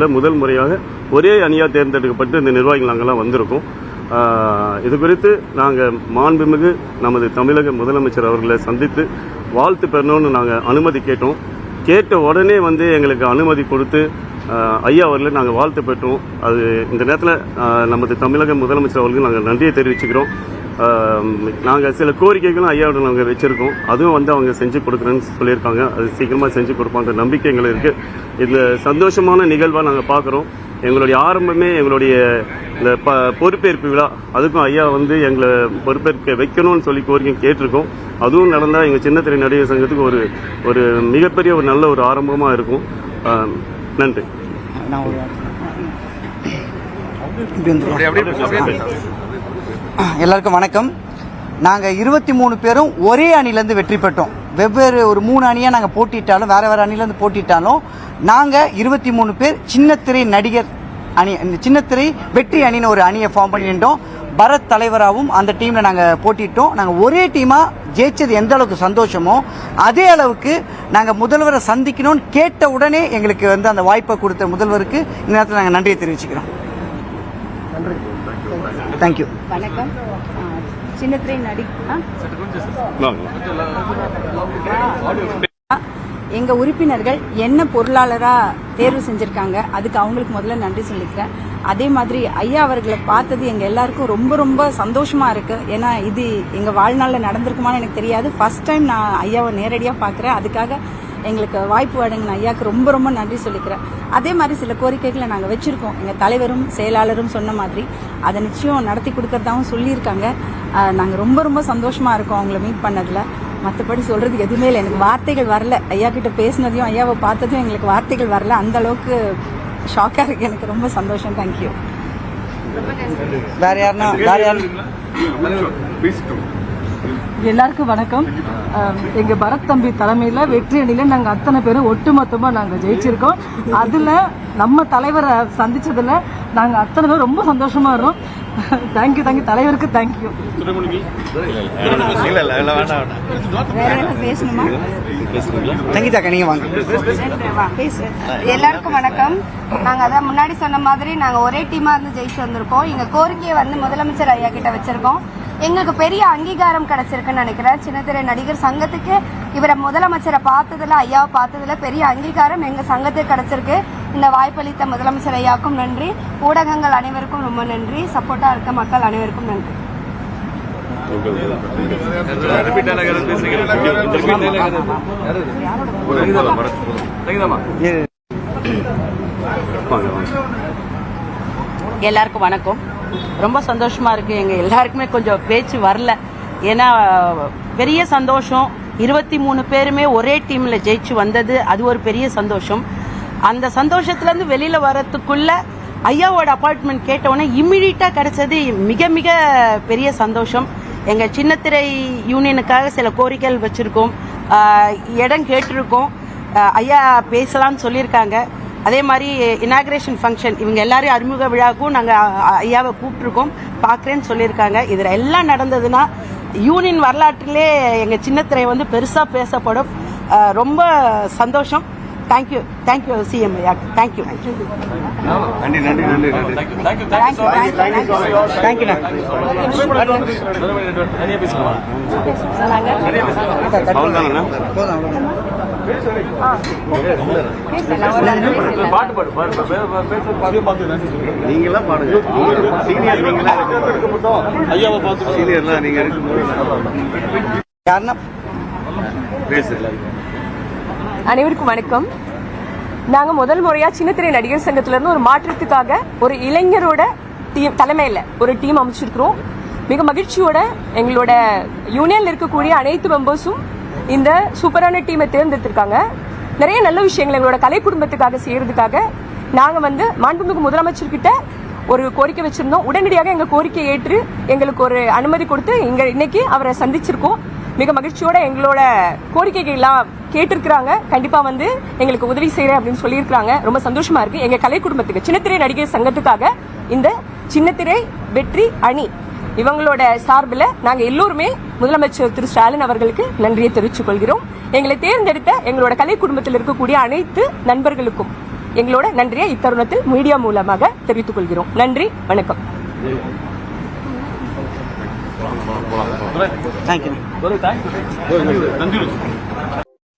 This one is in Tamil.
முதல் முறையாக ஒரே அணியாக தேர்ந்தெடுக்கப்பட்டு இந்த நிர்வாகிகள் நாங்கள்லாம் வந்திருக்கோம். இது குறித்து நாங்கள் மாண்புமிகு நமது தமிழக முதலமைச்சர் அவர்களை சந்தித்து வாழ்த்து பெறணும்னு நாங்கள் அனுமதி கேட்டோம். கேட்ட உடனே வந்து எங்களுக்கு அனுமதி கொடுத்து ஐயா அவர்களை நாங்கள் வாழ்த்து பெற்றோம். அது இந்த நேரத்தில் நமது தமிழக முதலமைச்சர் அவர்களுக்கு நாங்கள் நன்றியை தெரிவிச்சுக்கிறோம். நாங்கள் சில கோரிக்கைகளும் ஐயாவோட நாங்கள் வச்சுருக்கோம். அதுவும் வந்து அவங்க செஞ்சு கொடுக்குறேன்னு சொல்லியிருக்காங்க. அது சீக்கிரமாக செஞ்சு கொடுப்பாங்க நம்பிக்கை எங்களுக்கு இருக்குது இந்த சந்தோஷமான நிகழ்வாக நாங்கள் பார்க்குறோம் எங்களுடைய ஆரம்பமே எங்களுடைய இந்த ப பொறுப்பேற்பு விழா. அதுக்கும் ஐயா வந்து எங்களை பொறுப்பேற்க வைக்கணும்னு சொல்லி கோரிக்கை கேட்டிருக்கோம். அதுவும் நடந்தால் எங்கள் சின்னத்திரை நடிகர் சங்கத்துக்கு ஒரு ஒரு மிகப்பெரிய ஒரு நல்ல ஒரு ஆரம்பமாக இருக்கும். நன்றி நான் ஒரு இப்படி வந்துருவோம். எல்லாருக்கும் வணக்கம். நாங்கள் இருபத்தி மூணு பேரும் ஒரே அணிலேருந்து வெற்றி பெற்றோம். வெவ்வேறு ஒரு மூணு அணியாக நாங்கள் போட்டிட்டாலும் வேறு வேறு அணிலேருந்து போட்டிட்டாலும் நாங்கள் இருபத்தி மூணு பேர் சின்னத்திரை நடிகர் அணி இந்த சின்னத்திரை வெற்றி அணின்னு ஒரு அணியை ஃபார்ம் பண்ணிட்டோம் பரத் தலைவராகவும் அந்த டீமில் நாங்கள் போட்டிட்டோம். நாங்கள் ஒரே டீமாக ஜெயிச்சது எந்த அளவுக்கு சந்தோஷமோ அதே அளவுக்கு நாங்கள் முதல்வரை சந்திக்கணும்னு கேட்ட உடனே எங்களுக்கு வந்து அந்த வாய்ப்பை கொடுத்த முதல்வருக்கு இந்த நேரத்தில் நாங்கள் நன்றியை தெரிவிச்சுக்கிறோம். தேங்க்யூ வணக்கம். ஆ, சின்னத்திரை நடி ஆ? எங்க உறுப்பினர்கள் என்ன பொருளாளரா தேர்வு செஞ்சிருக்காங்க அதுக்கு அவங்களுக்கு முதல்ல நன்றி சொல்லிக்கிறேன். அதே மாதிரி ஐயா அவர்களை பார்த்தது எங்க எல்லாருக்கும் ரொம்ப ரொம்ப சந்தோஷமா இருக்கு. ஏன்னா இது எங்க வாழ்நாள்ல நடந்திருக்குமான்னு எனக்கு தெரியாது. ஃபர்ஸ்ட் டைம் நான் ஐயாவை நேரடியா பார்க்கறேன். அதுக்காக எங்களுக்கு வாய்ப்பு வழங்கின ஐயாவுக்கு ரொம்ப ரொம்ப நன்றி சொல்லிக்கிறேன் அதே மாதிரி சில கோரிக்கைகளை நாங்கள் வச்சிருக்கோம் எங்கள் தலைவரும் செயலாளரும் சொன்ன மாதிரி அதை நிச்சயம் நடத்தி கொடுக்கறதாவும் சொல்லியிருக்காங்க நாங்கள் ரொம்ப ரொம்ப சந்தோஷமா இருக்கோம் அவங்கள மீட் பண்ணதில் மற்றபடி சொல்றதுக்கு எதுவுமே இல்லை எனக்கு வார்த்தைகள் வரல ஐயா கிட்ட பேசினதையும் ஐயாவை பார்த்ததும் எங்களுக்கு வார்த்தைகள் வரல அந்த அளவுக்கு ஷாக்காக இருக்கு எனக்கு ரொம்ப சந்தோஷம் தேங்க்யூ வேற யாருன்னா வேற யாரு எல்லாருக்கும் வணக்கம். அஹ் எங்க பரத் தம்பி தலைமையில வெற்றி அணியில நாங்க அத்தனை பேரும் ஒட்டுமொத்தமா நாங்க ஜெயிச்சிருக்கோம். அதுல நம்ம தலைவரை சந்திச்சதுல நாங்க அத்தனை பேரும் ரொம்ப சந்தோஷமா இருக்கோம் தேங்க்யூ தேங்க்யூ தலைவருக்கு தேங்க்யூ பேசணுமா எல்லாருக்கும் வணக்கம். நாங்க அதான் முன்னாடி சொன்ன மாதிரி நாங்க ஒரே டீமா இருந்து ஜெயிச்சு வந்திருக்கோம். எங்க கோரிக்கையை வந்து முதலமைச்சர் ஐயா கிட்ட வச்சிருக்கோம். எங்களுக்கு பெரிய அங்கீகாரம் கிடைச்சிருக்குன்னு நினைக்கிறேன். சின்னத்திரை நடிகர் சங்கத்துக்கு இவரை முதலமைச்சரை பார்த்ததுல ஐயாவை பார்த்ததுல பெரிய அங்கீகாரம் எங்க சங்கத்துக்கு கிடைச்சிருக்கு. இந்த வாய்ப்பளித்த முதலமைச்சர் ஐயாவுக்கும் நன்றி. ஊடகங்கள் அனைவருக்கும் ரொம்ப நன்றி. சப்போர்ட்டா இருக்க மக்கள் அனைவருக்கும் நன்றி. எல்லாருக்கும் வணக்கம். ரொம்ப சந்தோஷமாக இருக்குது எங்கள் எல்லாருக்குமே கொஞ்சம் பேச்சு வரல. ஏன்னா பெரிய சந்தோஷம். இருபத்தி மூணு பேருமே ஒரே டீமில் ஜெயிச்சு வந்தது. அது ஒரு பெரிய சந்தோஷம். அந்த சந்தோஷத்துலேருந்து வெளியில் வரத்துக்குள்ள ஐயாவோட அப்பார்ட்மெண்ட் கேட்டவுடனே இம்மிடியட்டாக கிடைச்சது மிக மிக பெரிய சந்தோஷம். எங்கள் சின்னத்திரை யூனியனுக்காக சில கோரிக்கைகள் வச்சுருக்கோம். இடம் கேட்டிருக்கோம். ஐயா பேசலாம்னு சொல்லியிருக்காங்க. அதே மாதிரி இனாக்ரேஷன் ஃபங்க்ஷன் இவங்க எல்லாரையும் அறிமுக விழாவுக்கும் நாங்கள் ஐயாவை கூப்பிட்ருக்கோம் பார்க்குறேன்னு சொல்லியிருக்காங்க. இதில் எல்லாம் நடந்ததுன்னா யூனியன் வரலாற்றிலே எங்கள் சின்னத்திரை வந்து பெருசாக பேசப்படும். ரொம்ப சந்தோஷம். Thank you thank you CM ஐயா தேங்க்யூ தேங்க்யூண்ணா அவ்வளோதானண்ணா போதும் நீங்களாம் பாடுங்க சீனியர் நீங்களா ஐயாவை பார்த்து சீனியர்லாம் நீங்க யாருன்னா பேசு அனைவருக்கும் வணக்கம். நாங்க முதல் முறையா சின்னத்திரை நடிகர் சங்கத்துல இருந்து ஒரு மாற்றத்துக்காக ஒரு இளைஞரோட டீம் தலைமையில ஒரு டீம் அமைச்சிருக்கிறோம். மிக மகிழ்ச்சியோட எங்களோட யூனியன்ல இருக்கக்கூடிய அனைத்து மெம்பர்ஸும் இந்த சூப்பரான டீமை தேர்ந்தெடுத்திருக்காங்க. நிறைய நல்ல விஷயங்கள் எங்களோட கலை குடும்பத்துக்காக செய்யறதுக்காக நாங்க வந்து மாண்புமிகு முதலமைச்சர்கிட்ட ஒரு கோரிக்கை வச்சிருந்தோம். உடனடியாக எங்க கோரிக்கை ஏற்று எங்களுக்கு ஒரு அனுமதி கொடுத்து இங்கே இன்னைக்கு அவரை சந்திச்சிருக்கோம். மிக மகிழ்ச்சியோட எங்களோட கோரிக்கைகள் எல்லாம் கேட்டிருக்கிறாங்க. கண்டிப்பா வந்து எங்களுக்கு உதவி செய்யறேன் அப்படின்னு சொல்லியிருக்காங்க ரொம்ப சந்தோஷமா இருக்கு. எங்க கலை குடும்பத்துக்கு சின்னத்திரை நடிகர் சங்கத்துக்காக இந்த சின்னத்திரை வெற்றி அணி இவங்களோட சார்பில் நாங்க எல்லோருமே முதலமைச்சர் திரு ஸ்டாலின் அவர்களுக்கு நன்றியை தெரிவித்துக் கொள்கிறோம். எங்களை தேர்ந்தெடுத்த எங்களோட கலை குடும்பத்தில் இருக்கக்கூடிய அனைத்து நண்பர்களுக்கும் எங்களோட நன்றியை இத்தருணத்தில் மீடியா மூலமாக தெரிவித்துக் கொள்கிறோம். நன்றி வணக்கம். தேங்க்யூ